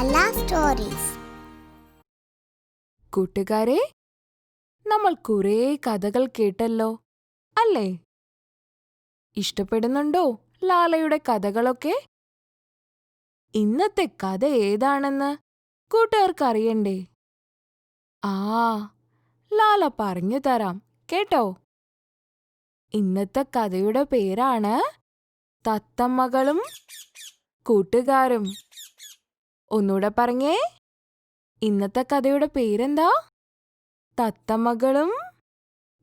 Stories കൂട്ടുകാരെ നമ്മൾ കുറേ കഥകൾ കേട്ടല്ലോ അല്ലേ? ഇഷ്ടപ്പെടുന്നുണ്ടോ ലാലയുടെ കഥകളൊക്കെ? ഇന്നത്തെ കഥ ഏതാണെന്ന് കൂട്ടുകാർക്ക് അറിയണ്ടേ ആ ലാല പറഞ്ഞു തരാം കേട്ടോ. ഇന്നത്തെ കഥയുടെ പേരാണ് തത്തമ്മകളും കൂട്ടുകാരും. ഒന്നൂടെ പറഞ്ഞേ. ഇന്നത്തെ കഥയുടെ പേരെന്താ? തത്തമ്മകളും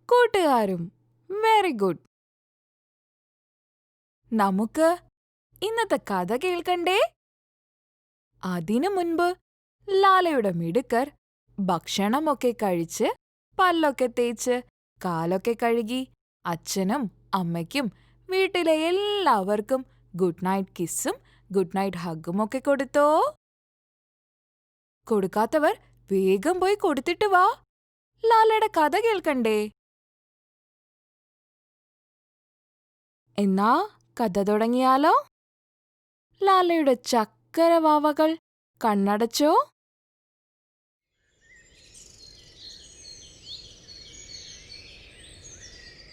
കൂട്ടുകാരും. Very good. നമുക്ക് ഇന്നത്തെ കഥ കേൾക്കണ്ടേ? അതിനു മുൻപ് ലാലയുടെ മിടുക്കർ ഭക്ഷണമൊക്കെ കഴിച്ച് പല്ലൊക്കെ തേച്ച് കാലൊക്കെ കഴുകി അച്ഛനും അമ്മയ്ക്കും വീട്ടിലെ എല്ലാവർക്കും ഗുഡ് നൈറ്റ് കിസ്സും ഗുഡ് നൈറ്റ് ഹഗ്ഗും ഒക്കെ കൊടുത്തോ? കൊടുക്കാത്തവർ വേഗം പോയി കൊടുത്തിട്ട് വാ. ലാലയുടെ കഥ കേൾക്കണ്ടേ? എന്നാ കഥ തുടങ്ങിയാലോ? ലാലയുടെ ചക്കര വാവകൾ കണ്ണടച്ചോ?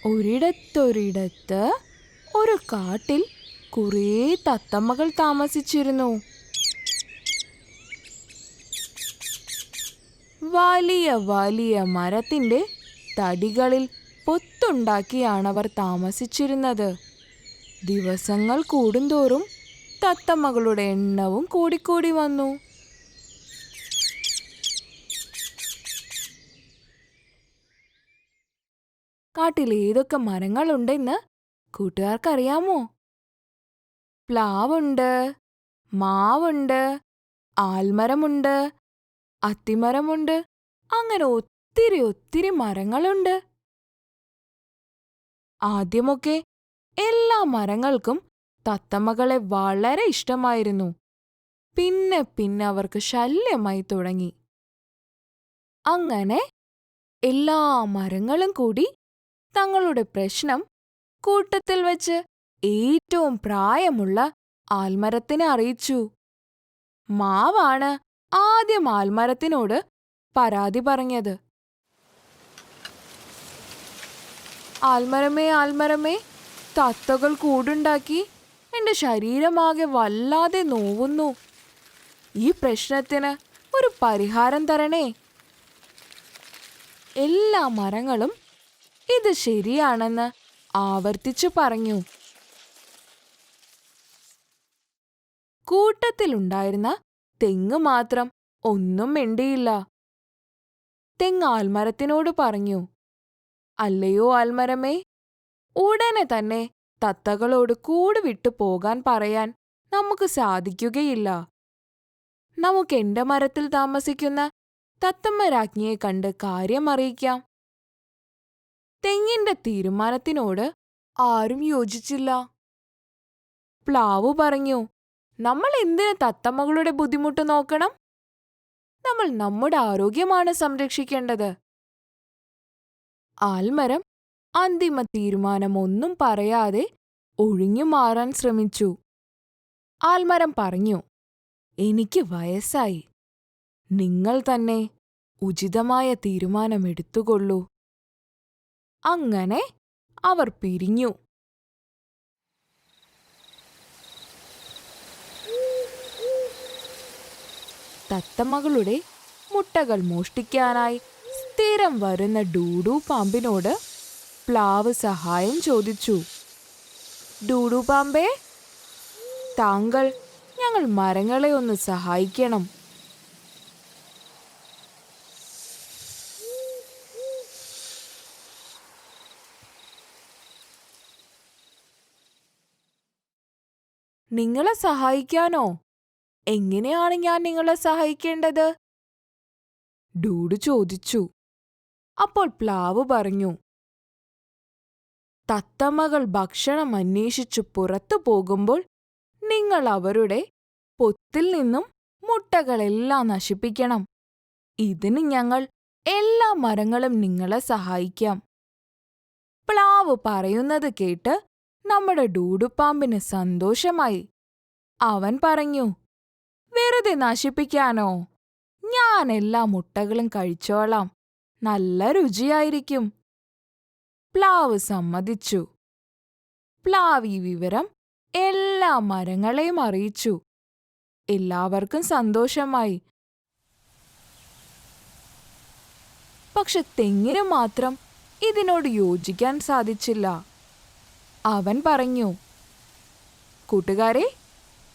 ഒരിടത്തൊരിടത്ത് ഒരു കാട്ടിൽ കുറേ തത്തമ്മകൾ താമസിച്ചിരുന്നു. വലിയ വലിയ മരത്തിന്റെ തടികളിൽ പൊത്തുണ്ടാക്കിയാണവർ താമസിച്ചിരുന്നത്. ദിവസങ്ങൾ കൂടുന്തോറും തത്തമ്മകളുടെ എണ്ണവും കൂടിക്കൂടി വന്നു. കാട്ടിൽ ഏതൊക്കെ മരങ്ങളുണ്ടെന്ന് കൂട്ടുകാർക്കറിയാമോ? പ്ലാവുണ്ട് മാവുണ്ട് ആൽമരമുണ്ട് അത്തിമരമുണ്ട്. അങ്ങനെ ഒത്തിരി ഒത്തിരി മരങ്ങളുണ്ട്. ആദ്യമൊക്കെ എല്ലാ മരങ്ങൾക്കും തത്തമ്മകളെ വളരെ ഇഷ്ടമായിരുന്നു. പിന്നെ പിന്നെ അവർക്ക് ശല്യമായി തുടങ്ങി. അങ്ങനെ എല്ലാ മരങ്ങളും കൂടി തങ്ങളുടെ പ്രശ്നം കൂട്ടത്തിൽ വെച്ച് ഏറ്റവും പ്രായമുള്ള ആൽമരത്തിനെ അറിയിച്ചു. മാവാണ് ആദ്യം ആൽമരത്തിനോട് പരാതി പറഞ്ഞത്. ആൽമരമേ ആൽമരമേ തത്തകൾ കൂടുണ്ടാക്കി എന്റെ ശരീരമാകെ വല്ലാതെ നോവുന്നു. ഈ പ്രശ്നത്തിന് ഒരു പരിഹാരം തരണേ. എല്ലാ മരങ്ങളും ഇത് ശരിയാണെന്ന് ആവർത്തിച്ചു പറഞ്ഞു. കൂട്ടത്തിലുണ്ടായിരുന്ന തെങ്ങ് മാത്രം ഒന്നും മിണ്ടിയില്ല. തെങ്ങ് ആൽമരത്തിനോട് പറഞ്ഞു അല്ലയോ ആൽമരമേ ഉടനെ തന്നെ തത്തകളോട് കൂട് വിട്ടു പോകാൻ പറയാൻ നമുക്ക് സാധിക്കുകയില്ല. നമുക്ക് എന്റെ മരത്തിൽ താമസിക്കുന്ന തത്തമ്മ രാജ്ഞിയെ കണ്ട് കാര്യം അറിയിക്കാം. തെങ്ങിന്റെ തീരുമാനത്തിനോട് ആരും യോജിച്ചില്ല. പ്ലാവു പറഞ്ഞു നമ്മൾ എന്തിന് തത്തമ്മകളുടെ ബുദ്ധിമുട്ട് നോക്കണം? നമ്മൾ നമ്മുടെ ആരോഗ്യമാണ് സംരക്ഷിക്കേണ്ടത്. ആൽമരം അന്തിമ തീരുമാനമൊന്നും പറയാതെ ഒഴിഞ്ഞു മാറാൻ ശ്രമിച്ചു. ആൽമരം പറഞ്ഞു എനിക്ക് വയസ്സായി. നിങ്ങൾ തന്നെ ഉചിതമായ തീരുമാനമെടുത്തുകൊള്ളൂ. അങ്ങനെ അവർ പിരിഞ്ഞു. തത്തമ്മകളുടെ മുട്ടകൾ മോഷ്ടിക്കാനായി സ്ഥിരം വരുന്ന ഡൂഡു പാമ്പിനോട് പ്ലാവ് സഹായം ചോദിച്ചു. ഡൂഡു പാമ്പേ താങ്കൾ ഞങ്ങൾ മരങ്ങളെ ഒന്ന് സഹായിക്കണം. നിങ്ങളെ സഹായിക്കാനോ? എങ്ങനെയാണ് ഞാൻ നിങ്ങളെ സഹായിക്കേണ്ടത്? ഡൂഡ് ചോദിച്ചു. അപ്പോൾ പ്ലാവ് പറഞ്ഞു തത്തമ്മകൾ ഭക്ഷണം അന്വേഷിച്ചു പുറത്തു പോകുമ്പോൾ നിങ്ങൾ അവരുടെ പൊത്തിൽ നിന്നും മുട്ടകളെല്ലാം നശിപ്പിക്കണം. ഇതിന് ഞങ്ങൾ എല്ലാ മരങ്ങളും നിങ്ങളെ സഹായിക്കാം. പ്ലാവ് പറയുന്നത് കേട്ട് നമ്മുടെ ഡൂഡുപാമ്പിന് സന്തോഷമായി. അവൻ പറഞ്ഞു വെറുതെ നശിപ്പിക്കാനോ? ഞാൻ എല്ലാ മുട്ടകളും കഴിച്ചോളാം. നല്ല രുചിയായിരിക്കും. പ്ലാവ് സമ്മതിച്ചു. പ്ലാവ് ഈ വിവരം എല്ലാ മരങ്ങളെയും അറിയിച്ചു. എല്ലാവർക്കും സന്തോഷമായി. പക്ഷെ തെങ്ങിന് മാത്രം ഇതിനോട് യോജിക്കാൻ സാധിച്ചില്ല. അവൻ പറഞ്ഞു കൂട്ടുകാരെ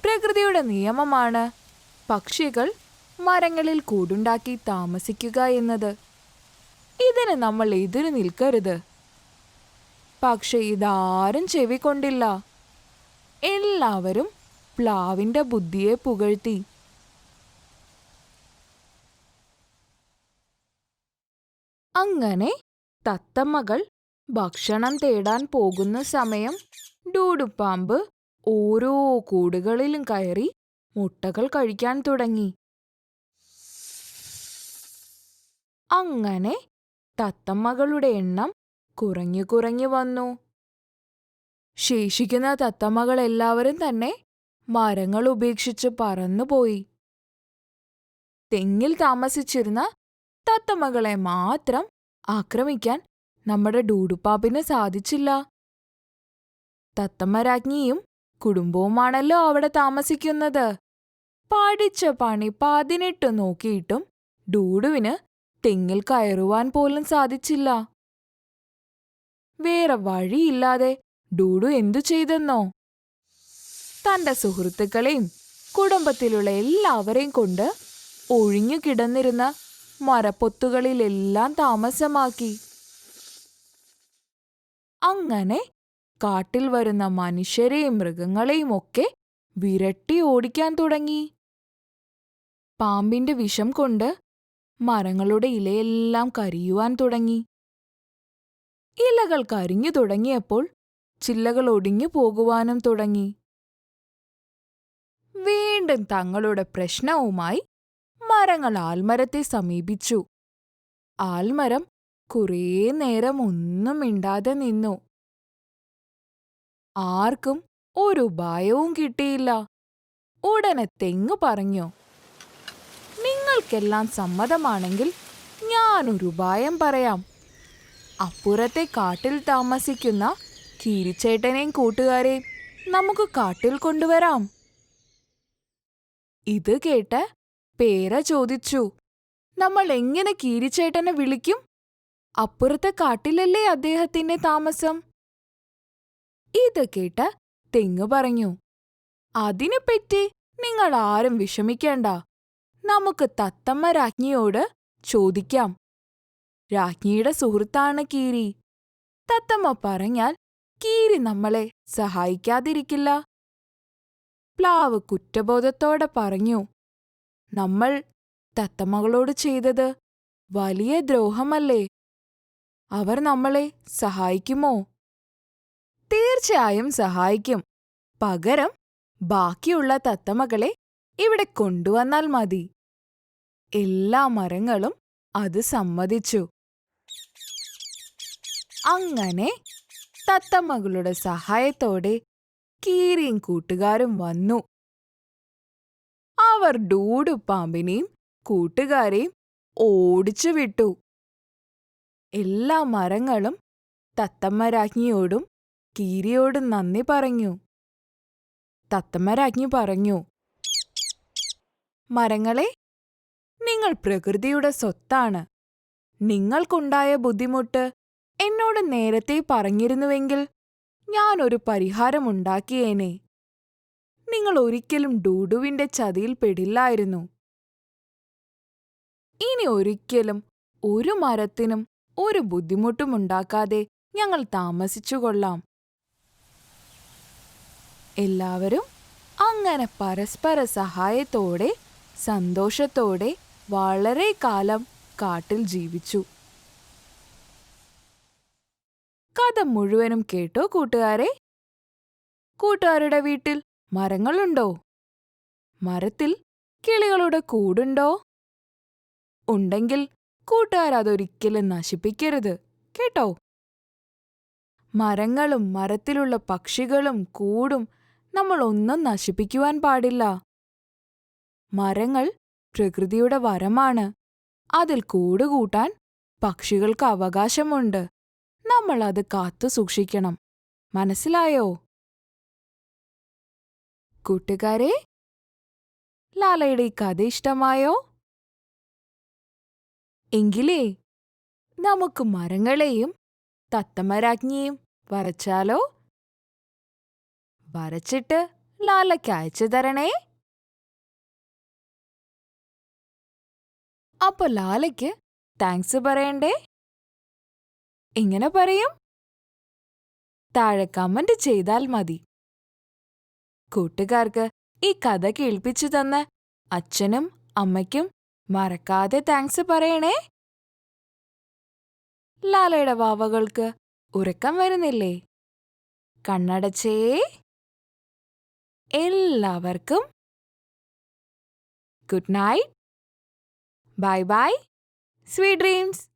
പ്രകൃതിയുടെ നിയമമാണ്. പക്ഷികൾ മരങ്ങളിൽ കൂടുണ്ടാക്കി താമസിക്കുക എന്നത്. ഇതിന് നമ്മൾ എതിര് നിൽക്കരുത്. പക്ഷെ ഇതാരും ചെവിക്കൊണ്ടില്ല എല്ലാവരും പ്ലാവിന്റെ ബുദ്ധിയെ പുകഴ്ത്തി. അങ്ങനെ തത്തമ്മകൾ ഭക്ഷണം തേടാൻ പോകുന്ന സമയം ഡൂഡുപാമ്പ് ഓരോ കൂടുകളിലും കയറി മുട്ടകൾ കഴിക്കാൻ തുടങ്ങി. അങ്ങനെ തത്തമ്മകളുടെ എണ്ണം കുറഞ്ഞു കുറഞ്ഞു വന്നു. ശേഷിക്കുന്ന തത്തമ്മകളെല്ലാവരും തന്നെ മരങ്ങൾ ഉപേക്ഷിച്ച് പറന്നുപോയി തെങ്ങിൽ താമസിച്ചിരുന്ന തത്തമ്മകളെ മാത്രം ആക്രമിക്കാൻ നമ്മുടെ ഡൂഡുപ്പാപ്പിന് സാധിച്ചില്ല. തത്തമ്മരാജ്ഞിയും കുടുംബവുമാണല്ലോ അവിടെ താമസിക്കുന്നത്. പഠിച്ച പണി പതിനെട്ട് നോക്കിയിട്ടും ഡൂഡുവിന് തെങ്ങിൽ കയറുവാൻ പോലും സാധിച്ചില്ല. വേറെ വഴിയില്ലാതെ ഡൂഡു എന്തു ചെയ്തെന്നോ? തന്റെ സുഹൃത്തുക്കളെയും കുടുംബത്തിലുള്ള എല്ലാവരെയും കൊണ്ട് ഒഴിഞ്ഞു കിടന്നിരുന്ന മരപ്പൊത്തുകളിലെല്ലാം താമസമാക്കി. അങ്ങനെ കാട്ടിൽ വരുന്ന മനുഷ്യരെയും മൃഗങ്ങളെയും ഒക്കെ വിരട്ടി ഓടിക്കാൻ തുടങ്ങി. പാമ്പിന്റെ വിഷം കൊണ്ട് മരങ്ങളുടെ ഇലയെല്ലാം കരിയുവാൻ തുടങ്ങി. ഇലകൾ കരിഞ്ഞു തുടങ്ങിയപ്പോൾ ചില്ലകൾ ഒടിഞ്ഞു പോകുവാനും തുടങ്ങി. വീണ്ടും തങ്ങളുടെ പ്രശ്നവുമായി മരങ്ങൾ ആൽമരത്തെ സമീപിച്ചു. ആൽമരം കുറേ നേരം ഒന്നും മിണ്ടാതെ നിന്നു. ആർക്കും ഒരു ഉപായവും കിട്ടിയില്ല. ഉടനെ തെങ്ങ് പറഞ്ഞു നിങ്ങൾക്കെല്ലാം സമ്മതമാണെങ്കിൽ ഞാനൊരു ഉപായം പറയാം. അപ്പുറത്തെ കാട്ടിൽ താമസിക്കുന്ന കീരിച്ചേട്ടനെയും കൂട്ടുകാരെയും നമുക്ക് കാട്ടിൽ കൊണ്ടുവരാം. ഇത് കേട്ട് പേര ചോദിച്ചു നമ്മൾ എങ്ങനെ കീരിച്ചേട്ടനെ വിളിക്കും? അപ്പുറത്തെ കാട്ടിലല്ലേ അദ്ദേഹത്തിന്റെ താമസം? ഇത് കേട്ട് തെങ്ങ് പറഞ്ഞു അതിനെപ്പറ്റി നിങ്ങൾ ആരും വിഷമിക്കേണ്ട. നമുക്ക് തത്തമ്മ രാജ്ഞിയോട് ചോദിക്കാം. രാജ്ഞിയുടെ സുഹൃത്താണ് കീരി. തത്തമ്മ പറഞ്ഞാൽ കീരി നമ്മളെ സഹായിക്കാതിരിക്കില്ല. പ്ലാവ് കുറ്റബോധത്തോടെ പറഞ്ഞു നമ്മൾ തത്തമ്മകളോട് ചെയ്തത് വലിയ ദ്രോഹമല്ലേ? അവർ നമ്മളെ സഹായിക്കുമോ? തീർച്ചയായും സഹായിക്കും. പകരം ബാക്കിയുള്ള തത്തമ്മകളെ ഇവിടെ കൊണ്ടുവന്നാൽ മതി. എല്ലാ മരങ്ങളും അത് സമ്മതിച്ചു. അങ്ങനെ തത്തമ്മകളുടെ സഹായത്തോടെ കീരിയും കൂട്ടുകാരും വന്നു. അവർ ഡൂഡു പാമ്പിനെയും കൂട്ടുകാരെയും ഓടിച്ചു വിട്ടു. എല്ലാ മരങ്ങളും തത്തമ്മരാജ്ഞിയോടും കീരിയോടും നന്ദി പറഞ്ഞു. തത്തമ്മരാജ്ഞി പറഞ്ഞു മരങ്ങളെ നിങ്ങൾ പ്രകൃതിയുടെ സ്വത്താണ്. നിങ്ങൾക്കുണ്ടായ ബുദ്ധിമുട്ട് എന്നോട് നേരത്തെ പറഞ്ഞിരുന്നുവെങ്കിൽ ഞാനൊരു പരിഹാരമുണ്ടാക്കിയേനെ നിങ്ങൾ ഒരിക്കലും ഡൂഡുവിന്റെ ചതിയിൽ പെടില്ലായിരുന്നു. ഇനി ഒരിക്കലും ഒരു മരത്തിനും ഒരു ബുദ്ധിമുട്ടുമുണ്ടാക്കാതെ ഞങ്ങൾ താമസിച്ചുകൊള്ളാം. എല്ലാവരും അങ്ങനെ പരസ്പര സഹായത്തോടെ സന്തോഷത്തോടെ വളരെ കാലം കാട്ടിൽ ജീവിച്ചു. കഥ മുഴുവനും കേട്ടോ കൂട്ടുകാരെ? കൂട്ടുകാരുടെ വീട്ടിൽ മരങ്ങളുണ്ടോ? മരത്തിൽ കിളികളുടെ കൂടുണ്ടോ? ഉണ്ടെങ്കിൽ കൂട്ടുകാർ അതൊരിക്കലും നശിപ്പിക്കരുത് കേട്ടോ? മരങ്ങളും മരത്തിലുള്ള പക്ഷികളും കൂടും നമ്മൾ ഒന്നും നശിപ്പിക്കുവാൻ പാടില്ല. മരങ്ങൾ പ്രകൃതിയുടെ വരമാണ്. അതിൽ കൂടുകൂട്ടാൻ പക്ഷികൾക്ക് അവകാശമുണ്ട്. നമ്മൾ അത് കാത്തു സൂക്ഷിക്കണം. മനസ്സിലായോ? കൂട്ടുകാരെ ലാലയുടെ ഈ കഥ ഇഷ്ടമായോ? എങ്കിലേ നമുക്ക് മരങ്ങളെയും തത്തമരാജ്ഞിയും വരച്ചാലോ? വരച്ചിട്ട് ലാലയ്ക്ക് അയച്ചു തരണേ. അപ്പൊ ലാലയ്ക്ക് താങ്ക്സ് പറയണ്ടേ? എങ്ങനെ പറയും. താഴെ കമന്റ് ചെയ്താൽ മതി. കൂട്ടുകാർക്ക് ഈ കഥ കേൾപ്പിച്ചു തന്ന അച്ഛനും അമ്മയ്ക്കും മറക്കാതെ താങ്ക്സ് പറയണേ. ലാലയുടെ വാവകൾക്ക് ഉറക്കം വരുന്നില്ലേ? കണ്ണടച്ചേ. എല്ലാവർക്കും good night Bye bye. Sweet dreams.